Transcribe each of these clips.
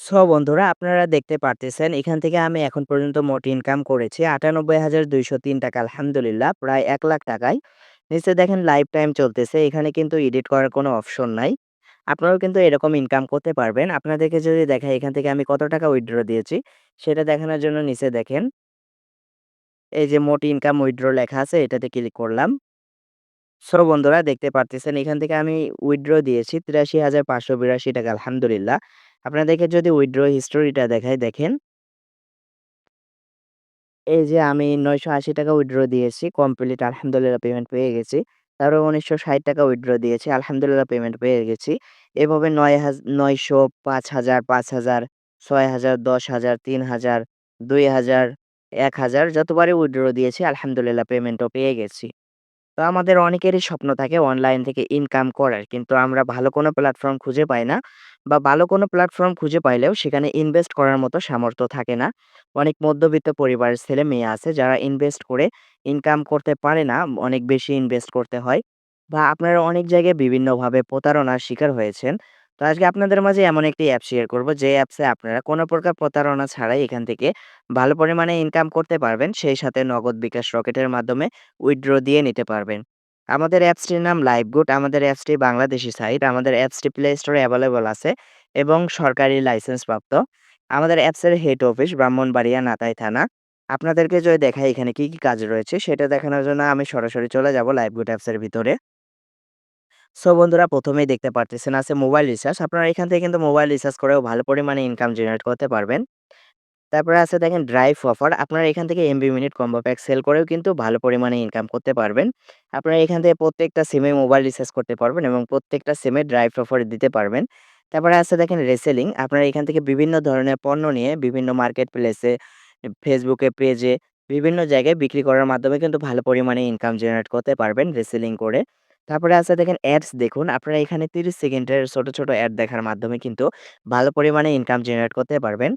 So বন্ধুরা আপনারা দেখতে পারতেছেন এখান থেকে আমি এখন পর্যন্ত মোট ইনকাম করেছি ৳৯৮,২০৩ আলহামদুলিল্লাহ প্রায় এক লাখ টাকায়। নিচে দেখেন লাইফ টাইম চলতেছে। এখানে কিন্তু এডিট করার কোনো অপশন নাই। আপনারাও কিন্তু এরকম ইনকাম করতে পারবেন। আপনাদেরকে যদি দেখাই এখান থেকে আমি কত টাকা উইথড্র দিয়েছি, সেটা দেখানোর জন্য নিচে দেখেন এই যে মোট ইনকাম উইথড্র লেখা আছে এটাতে ক্লিক করলাম। সো বন্ধুরা দেখতে পারতেছেন এখান থেকে আমি উইথড্র দিয়েছি ৳৮৩,৫৮২ আলহামদুলিল্লাহ। আপনাদেরকে যদি উইথড্র হিস্টোরিটা দেখাই, দেখেন এই যে আমি ৳৯৮০ উইথড্র দিয়েছি কমপ্লিট আলহামদুলিল্লাহ পেমেন্ট পেয়ে গেছি। তারপরে ৳১৯৬০ উইথড্র দিয়েছি, আলহামদুলিল্লাহ পেমেন্ট পেয়ে গেছি। এভাবে নয় নয়শো পাঁচ হাজার পাঁচ হাজার, ছয় হাজার, দশ হাজার, তিন হাজার, দুই হাজার, এক হাজার, যতবারই উইথড্র দিয়েছি, আলহামদুলিল্লাহ পেমেন্টও পেয়ে গেছি। তো আমাদের অনেকেরই স্বপ্ন থাকে অনলাইন থেকে ইনকাম করার। কিন্তু আমরা ভালো কোনো প্ল্যাটফর্ম খুঁজে পাই না বা ভালো কোনো প্ল্যাটফর্ম খুঁজে পাইলেও সেখানে ইনভেস্ট করার মতো সামর্থ্য থাকে না। অনেক মধ্যবিত্ত পরিবারের ছেলে-মেয়ে আছে যারা ইনভেস্ট করে ইনকাম করতে পারে না, অনেক বেশি ইনভেস্ট করতে হয়। বা আপনারা অনেক জায়গায় বিভিন্নভাবে প্রতারণার শিকার হয়েছেন। তো আজকে আপনাদের মাঝে এমন একটি অ্যাপ শেয়ার করব যে অ্যাপসে আপনারা কোনো প্রকার প্রতারণা ছাড়াই এখান থেকে ভালো পরিমাণে ইনকাম করতে পারবেন। সেই সাথে নগদ বিকাশ রকেটের মাধ্যমে উইথড্র দিয়ে নিতে পারবেন। আমাদের অ্যাপসটির নাম লাইভগুড। আমাদের অ্যাপসটি বাংলাদেশি সাইট। আমাদের অ্যাপসটি প্লে স্টোরে অ্যাভেলেবল আছে এবং সরকারি লাইসেন্স প্রাপ্ত। আমাদের অ্যাপসের হেড অফিস ব্রাহ্মণবাড়িয়া, নাতাই থানা। আপনাদেরকে যদি দেখাই এখানে কি, কি কাজ রয়েছে সেটা দেখানোর জন্য আমি সরাসরি চলে যাব লাইভগুড অ্যাপসের ভিতরে। সো বন্ধুরা প্রথমেই দেখতে পারতেছেন আছে মোবাইল রিচার্জ। আপনারা এখান থেকে কিন্তু মোবাইল রিচার্জ করেও ভালো পরিমাণে ইনকাম জেনারেট করতে পারবেন। তারপরে আছে দেখেন ড্রাইভ অফার। আপনারা এখান থেকে MB minute combo pack sale করেও কিন্তু ভালো পরিমাণে ইনকাম করতে পারবেন। আপনারা এখান থেকে প্রত্যেকটা সিমে মোবাইল রিচার্জ করতে পারবেন এবং প্রত্যেকটা সিমে ড্রাইভ অফার দিতে পারবেন। তারপরে আছে দেখেন রেসেলিং। আপনারা এখান থেকে বিভিন্ন ধরনের পণ্য নিয়ে বিভিন্ন মার্কেট প্লেসে, ফেসবুকে পেজে বিভিন্ন জায়গায় বিক্রি করার মাধ্যমে কিন্তু ভালো পরিমাণে ইনকাম জেনারেট করতে পারবেন রেসেলিং করে। তারপরে আছে দেখেন অ্যাডস দেখুন। আপনারা এখানে ৩০ সেকেন্ডের ছোট, ছোট অ্যাড দেখার মাধ্যমে কিন্তু ভালো পরিমাণে ইনকাম জেনারেট করতে পারবেন।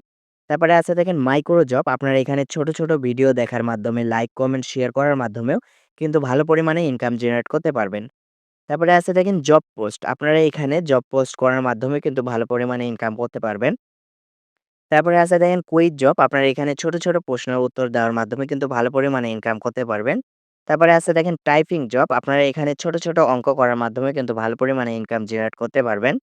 তারপরে আছে দেখেন মাইক্রো জব। আপনারা এখানে ছোট, ছোট ভিডিও দেখার মাধ্যমে লাইক, কমেন্ট, শেয়ার করার মাধ্যমেও কিন্তু ভালো পরিমাণে ইনকাম জেনারেট করতে পারবেন। তারপরে আছে দেখেন জব পোস্ট। আপনারা এখানে জব পোস্ট করার মাধ্যমে কিন্তু ভালো পরিমাণে ইনকাম করতে পারবেন। তারপরে আছে দেখেন কুইজ জব। আপনারা এখানে ছোট, ছোট প্রশ্নের উত্তর দেওয়ার মাধ্যমে কিন্তু ভালো পরিমাণে ইনকাম করতে পারবেন। তারপরে আছে দেখেন টাইপিং জব। আপনারা এখানে ছোট, ছোট অঙ্ক করার মাধ্যমে কিন্তু ভালো পরিমাণে ইনকাম জেনারেট করতে পারবেন।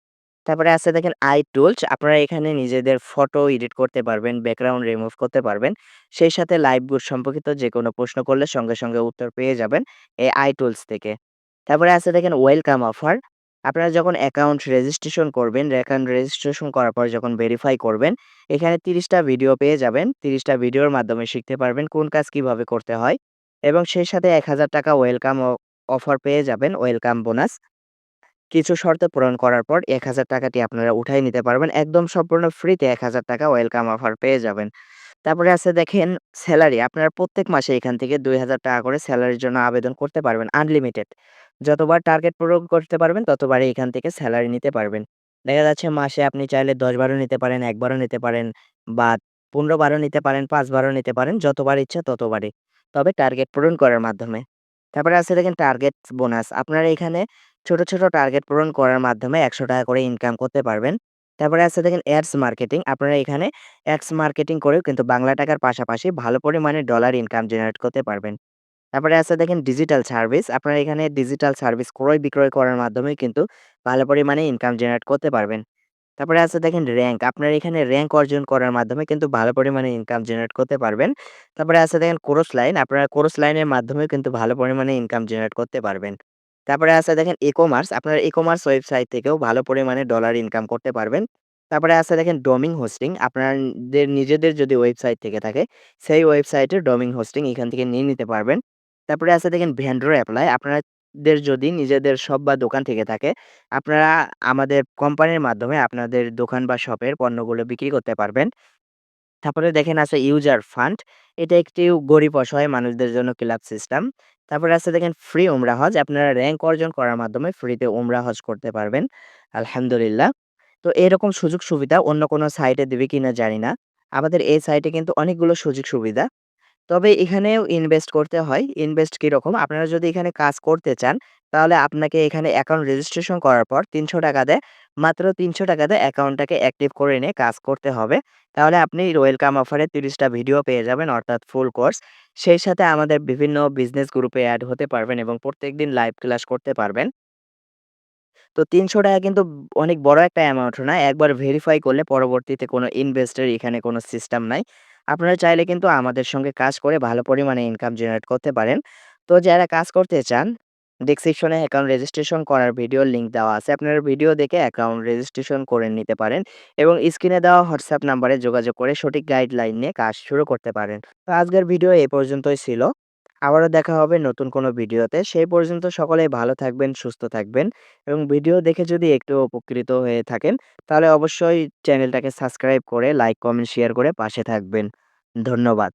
তারপরে আছে দেখেন আই টুলস। আপনারা এখানে নিজেদের ফটো এডিট করতে পারবেন, ব্যাকগ্রাউন্ড রিমুভ করতে পারবেন। সেই সাথে লাইভ বুট সম্পর্কিত যেকোনো প্রশ্ন করলে সঙ্গে, সঙ্গে উত্তর পেয়ে যাবেন এই আই টুলস থেকে। তারপরে আছে দেখেন ওয়েলকাম অফার। আপনারা যখন অ্যাকাউন্ট রেজিস্ট্রেশন করবেন, অ্যাকাউন্ট রেজিস্ট্রেশন করার পর যখন ভেরিফাই করবেন, এখানে তিরিশটা ভিডিও পেয়ে যাবেন। তিরিশটা ভিডিওর মাধ্যমে শিখতে পারবেন কোন কাজ কীভাবে করতে হয় এবং সেই সাথে ৳১,০০০ ওয়েলকাম অ অফার পেয়ে যাবেন, ওয়েলকাম বোনাস। কিছু শর্ত পূরণ করার পর এক হাজার টাকাটি আপনারা উঠাই নিতে পারবেন। একদম সম্পূর্ণ ফ্রিতে ৳১,০০০ ওয়েলকাম অফার পেয়ে যাবেন। তারপরে আছে দেখেন স্যালারি আপনারা প্রত্যেক মাসে এখান থেকে ৳২,০০০ করে স্যালারির জন্য আবেদন করতে পারবেন আনলিমিটেড। যতবার টার্গেট পূরণ করতে পারবেন ততবারই এখান থেকে স্যালারি নিতে পারবেন। দেখা যাচ্ছে মাসে আপনি চাইলে ১০ বারও নিতে পারেন, একবারও নিতে পারেন বা ১৫ বারও নিতে পারেন, পাঁচ বারও নিতে পারেন। যতবার ইচ্ছা ততবারই। তবে টার্গেট পূরণ করার মাধ্যমে। তারপরে আছে দেখেন টার্গেট বোনাস। আপনারা এখানে ছোট, ছোট টার্গেট পূরণ করার মাধ্যমে ৳১০০ করে ইনকাম করতে পারবেন। তারপরে আছে দেখেন অ্যাডস মার্কেটিং। আপনারা এখানে অ্যাডস মার্কেটিং করেও কিন্তু বাংলা টাকার পাশাপাশি ভালো পরিমাণে ডলার ইনকাম জেনারেট করতে পারবেন। তারপরে আছে দেখেন ডিজিটাল সার্ভিস। আপনারা এখানে ডিজিটাল সার্ভিস ক্রয় বিক্রয় করার মাধ্যমে কিন্তু ভালো পরিমাণে ইনকাম জেনারেট করতে পারবেন। তারপরে আছে দেখেন র্যাঙ্ক আপনারা এখানে র্যাঙ্ক অর্জন করার মাধ্যমে কিন্তু ভালো পরিমাণে ইনকাম জেনারেট করতে পারবেন। তারপরে আছে দেখেন কোরস লাইন। আপনারা কোরস লাইনের মাধ্যমেও কিন্তু ভালো পরিমাণে ইনকাম জেনারেট করতে পারবেন। তারপরে আছে দেখেন ই-কমার্স। আপনারা ই-কমার্স ওয়েবসাইট থেকেও ভালো পরিমাণে ডলার ইনকাম করতে পারবেন। তারপরে আছে দেখেন ডোমিং হোস্টিং। আপনাদের নিজেদের যদি ওয়েবসাইট থেকে থাকে, সেই ওয়েবসাইটের ডোমিং হোস্টিং এখান থেকে নিয়ে নিতে পারবেন। তারপরে আছে দেখেন ভেন্ডর এপ্লাই। আপনাদের যদি নিজেদের শপ বা দোকান থেকে থাকে, আপনারা আমাদের কোম্পানির মাধ্যমে আপনাদের দোকান বা শপের পণ্যগুলো বিক্রি করতে পারবেন। তারপরে দেখেন আছে ইউজার ফান্ড। এটা একটি গরিব অসহায় মানুষদের জন্য ক্লাব সিস্টেম। তারপরে আছে দেখেন ফ্রি উমরা হজ। আপনারা র‍্যাংক অর্জন করার মাধ্যমে ফ্রিতে উমরা হজ করতে পারবেন। আলহামদুলিল্লাহ। তো এরকম সুযোগ সুবিধা অন্য কোনো সাইটে দিবে কিনা জানি না। আমাদের এই সাইটে কিন্তু অনেকগুলো সুযোগ সুবিধা। তবে এখানেও ইনভেস্ট করতে হয়। ইনভেস্ট কীরকম? আপনারা যদি এখানে কাজ করতে চান, তাহলে আপনাকে এখানে অ্যাকাউন্ট রেজিস্ট্রেশন করার পর ৳৩০০ দিয়ে মাত্র ৳৩০০ দিয়ে অ্যাকাউন্টটাকে অ্যাক্টিভ করে নিয়ে কাজ করতে হবে। তাহলে আপনি ওয়েলকাম অফারে ৩০ টা ভিডিও পেয়ে যাবেন অর্থাৎ ফুল কোর্স। সেই সাথে আমাদের বিভিন্ন বিজনেস গ্রুপে অ্যাড হতে পারবেন এবং প্রত্যেকদিন লাইভ ক্লাস করতে পারবেন। তো ৳৩০০ কিন্তু অনেক বড় একটা অ্যামাউন্ট না। একবার ভেরিফাই করলে পরবর্তীতে কোনো ইনভেস্টের এখানে কোনো সিস্টেম নাই। আপনারা চাইলে কিন্তু আমাদের সঙ্গে কাজ করে ভালো পরিমাণে ইনকাম জেনারেট করতে পারেন। তো যারা কাজ করতে চান, ডেসক্রিপশনে অ্যাকাউন্ট রেজিস্ট্রেশন করার ভিডিওর লিঙ্ক দেওয়া আছে। আপনারা ভিডিও দেখে অ্যাকাউন্ট রেজিস্ট্রেশন করে নিতে পারেন এবং স্ক্রিনে দেওয়া হোয়াটসঅ্যাপ নাম্বারে যোগাযোগ করে সঠিক গাইডলাইন নিয়ে কাজ শুরু করতে পারেন। তো আজকের ভিডিও এ পর্যন্তই ছিল। আবারও দেখা হবে নতুন কোনো ভিডিওতে। সেই পর্যন্ত সকলেই ভালো থাকবেন, সুস্থ থাকবেন এবং ভিডিও দেখে যদি একটু উপকৃত হয়ে থাকেন, তাহলে অবশ্যই চ্যানেলটাকে সাবস্ক্রাইব করে লাইক, কমেন্ট, শেয়ার করে পাশে থাকবেন। ধন্যবাদ।